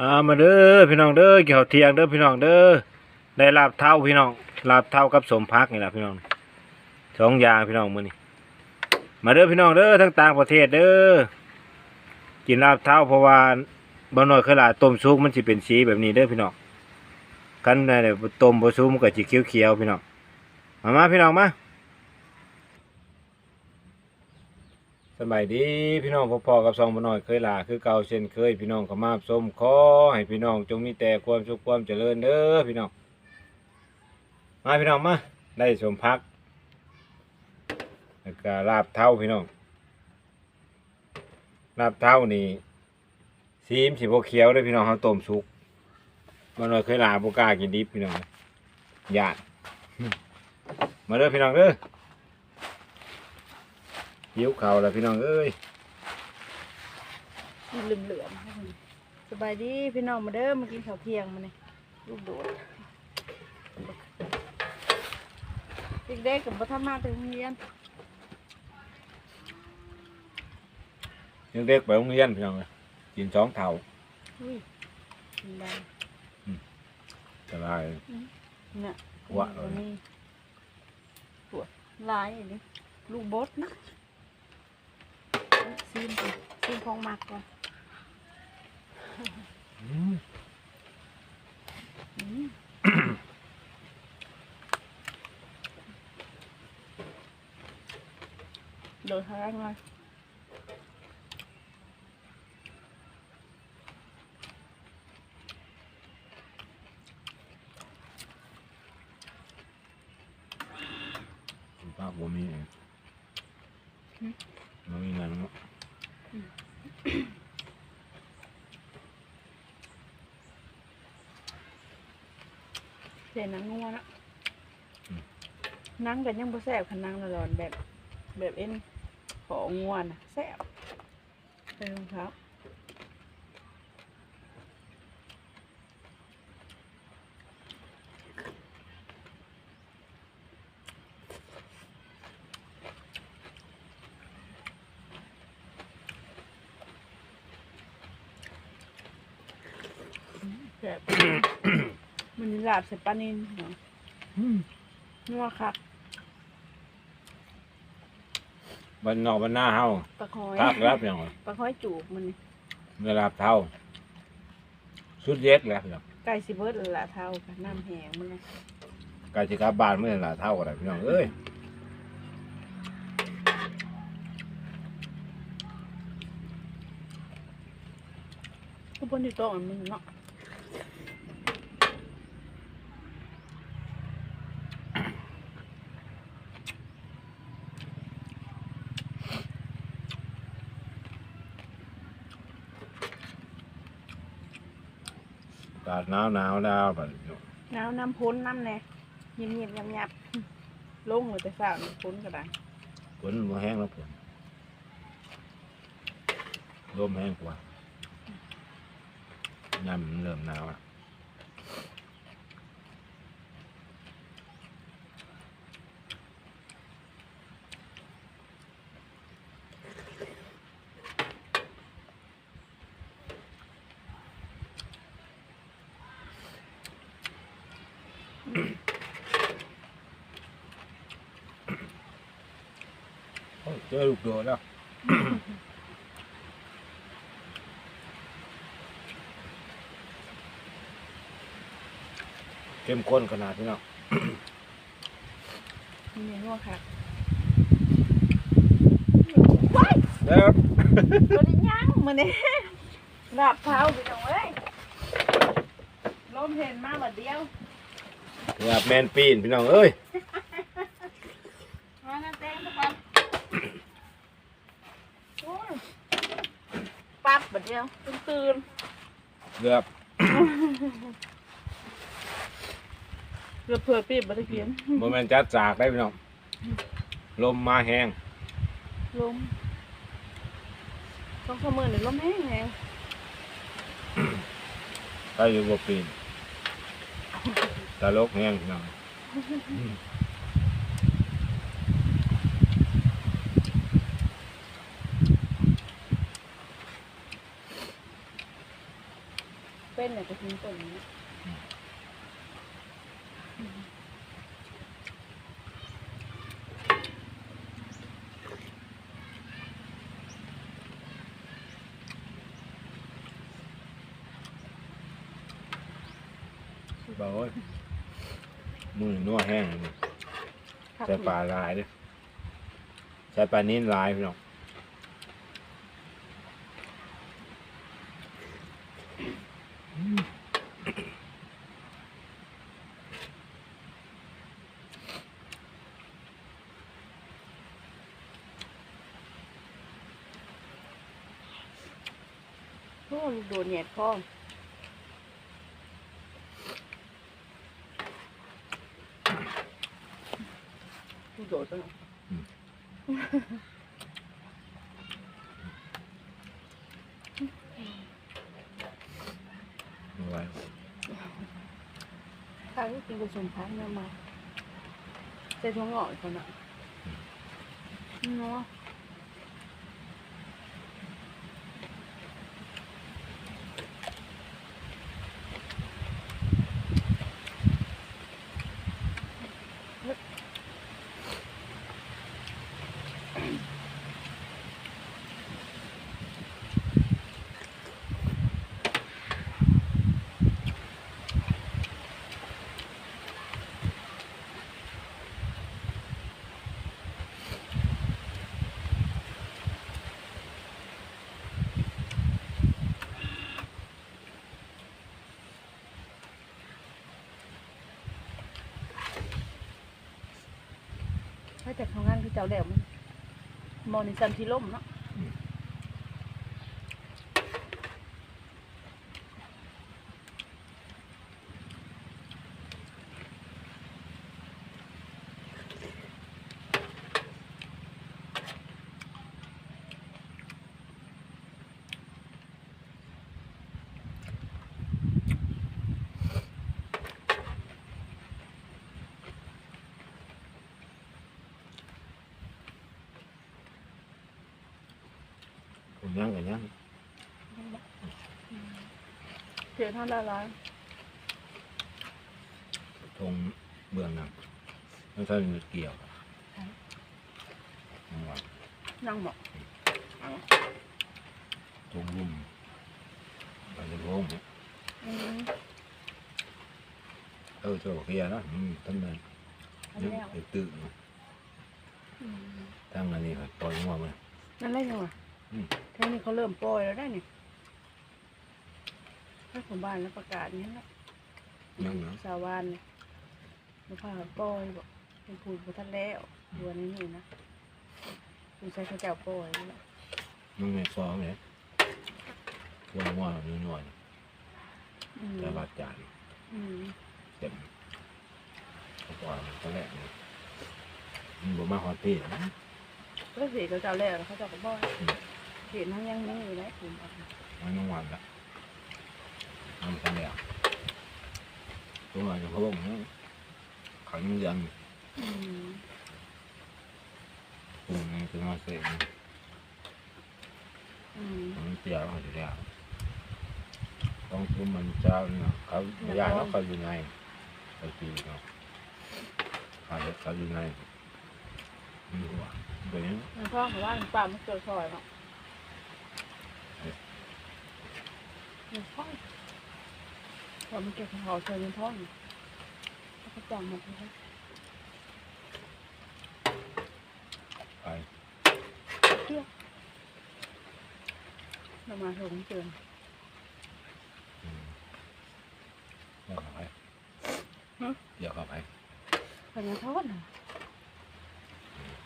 อามาเด้อพี่น้องเด้อเกี่ยวเที่ยงเด้อพี่น้องเด้อได้ลาบเท่าพี่น้องลาบเท่ากับสมพักนี่แหละพี่น้องสองอย่างพี่น้องมือนี้มาเด้อพี่น้องเด้อทั้งต่างประเทศเด้อกินลาบเท่าเพราะว่าบ่น้อยคือหลาต้มซุปมันสิเป็นสีแบบนี้เด้อพี่น้องคันได้ต้มบ่ซุปมันก็สิเขียวๆพี่น้องมามาพี่น้องมา สบายดีพี่น้องพ่อๆกับซองบ่น้อยเคยลาคือเก่าเช่นเคยพี่น้องก็มาบส้มขอให้พี่น้องจงมีแต่ความสุขความเจริญเด้อพี่น้องมาพี่น้องมาได้สมพักแล้วก็ลาบเท่าพี่น้องลาบเท่านี่สีมสีโบเขียวเด้พี่น้องเขาต้มสุกบ่น้อยเคยลาบ่กล้ากินดิบพี่น้องญาติมาเด้อพี่น้องเด้อ หิวข้าวแล้วพี่น้องเอ้ยเหลือมเหลือมสบายดีพี่น้องมาเด้อมากินข้าวเที่ยงมาเนี่ยลูกโดดเด็กๆกับบัทมาถึงโรงเรียนยังเด็กไปโรงเรียนพี่น้องเอ้ยกินสองเท่าอุ้ยกินได้สบายเนี่ยว่าตัวนี้ปวดลายอันนี้ลูกบดนะซี มสิซีมของหมักก่อน อืม อืมโดนทางเลย สุภาพบ่มีเองบ่มีเงินเนาะ เสียนังงัวนะนังกันยังบ่แซ่บคันนังละร้อนแบบ แบบเอ็นของงัวน่ะแซ่บเป็นรองเท้าแซ่บ ลาบใส่ปลานินเนาะนัวคักบ้านนอกบ้านหน้าเฮาปลาคอยทักแล้วพี่น้องปลาคอยจูบมันนี่เวลาบเท่า สุดเย็ดแล้วพี่น้องไก่สิเบิร์ดละเท่ากับน้ำแหงมันเลยใกล้สิกลับบ้านเมื่อละเท่าก็ได้พี่น้องเอ้ยทุกคนที่โต๊ะมันเนาะ กาศหนาวหนาวดาวบัดนี้พี่น้องน้ำน้ำพ้นน้ำแน่เงียบเงียบๆยับๆลงเลยแต่สาวน้ำพ้นก็ได้ฝนบ่แห้งแล้วฝนลมแห้งกว่าน้ำมันเริ่มหนาวอะ โอ้ย เจอลูกโดดแล้ว เข้มข้นขนาดนี้เนาะมีเนื้อนัวค่ะเด้อตัวนี้ย่างมันเนี่ยลาบเท้าไปตรงเอ้ยลมเห็นมาแบบเดียวแบบแมนปีนพี่น้องเอ้ย มาน้ำแตงทุกคนโอ้ย ปั๊บแบบเดียวตื่นตื่นเกือบเกือบเผื่อปีบบัตรเขียนโมเมนจัดจากได้พี่น้องลมมาแห้งลมต้องเสมอหนึ่งลมแห้งแห้งถ้าอยู่บ่ปีนตลกแห้งพี่น้อง เป็นเนี่ยจะกินต้นนี้บอกว่ามือนัวแห้งเลยใส่ปลาลายเด้วยใส่ปลานิ้นลายพี่น้องอืม โอ้ลูกโดนแหนดคอลูกโดดไปหน่อยเอาไว้ข้าวก็กินกับสมพักเนี่ยมาใส่ถั่วงอกอีกคนอะเนาะ ถ้าจากทำงานคือเจ้าแล้วมันมอนิสันที่ล่มเนาะ ผม ย่างกันย่างเสียท่านละลายทงเบื้องหนังไม่ใช่เกี่ยวเอาไว้นั่งบอกทงรุ่มไปจะโล่งเนี่ยอืมเออโชว์เคลียร์เนาะอืมท่านนั้นอันนึกแล้วไปตื้ออืมทั้งอันนี้ครับปล่อยหัวมันนั่นได้ยังวะ อืมแค่นี้เขาเริ่มปล่อยแล้วได้นี่ถ้าผมบ้านแล้วประกาศนี้แล้วยังเนาะสาวานเนี่ยลูกค้าเขาปล่อยบอกเป็นผูดบุทันแล้วดัวนี้นี่นะคุณใช้ข้าวเจ้าปล่อยแล้วยังไม่ฟ้องเลยหัวหัวนิดหน่อยอืมแต่บาดจานอืมเต็มเขาปล่อยตอนแรกนี่มันบ่มาฮอตพี่นะ ก็เสียข้าวเจ้าแล้วเขาเจ้าก็ปล่อย เห็นทั้งยังนี่อยู่แล้วผมบอกมันต้องวันละมันทันแล้วตัวอะไรเขาบอกว่าขันยังอืมปุ่มมันคือมาเสกอืมมันเจียวเขาอยู่แล้วต้องคุมมันเจ้าเนี่ยเขาไม่ยากแล้วเขาอยู่ในเขาตีเนาะเขาเขาอยู่ในมีหัวเดี๋ยวนี้มันพ่อเขาว่ามันป่ามันเกิดซอยเนาะ มันพ่อพอมันเก็บของเขาเชิญมันพ่อนี่เขาก็จังมันไปไปเรามาถึงเตือนอืมเดี๋ยวเข้าไปเดี๋ยวเข้าไปพญาโทษนะ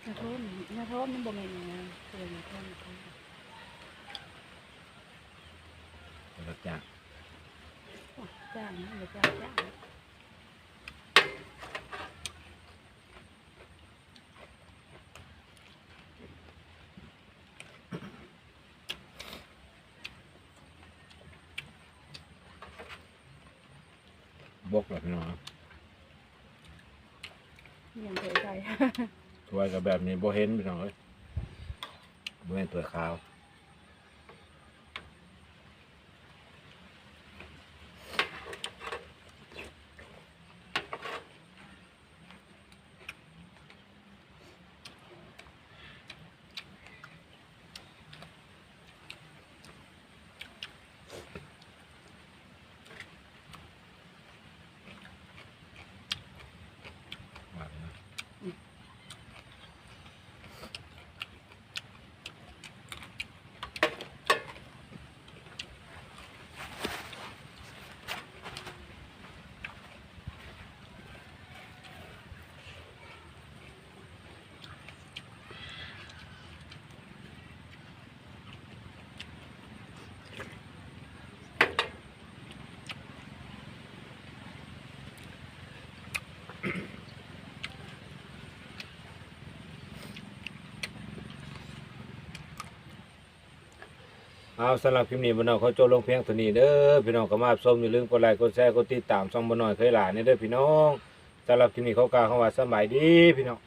ยาโทษยาโทษมันบ่แม่นอย่างนั้นเตือนยาโทษยาโทษรถ จ้างโอ้ยจ้างนะเดี๋ยวจ้างจ้างบกแบบพี่น้องยังเคยใช้ถ้วยกับแบบนี้บ่เห็นพี่น้องเอ้ยบ่เห็นตัวขาว เอาสำหรับคลิปนี้บ่น้องเขาโจลงเพียงตัวนี้เด้อพี่น้องก็มาชมอย่าลืมกดไลค์กดแชร์กดติดตามช่องบ่น้อยเคยหลานนี่เด้อพี่น้องสำหรับคลิปนี้เขากล่าวคำว่าสบายดีพี่น้อง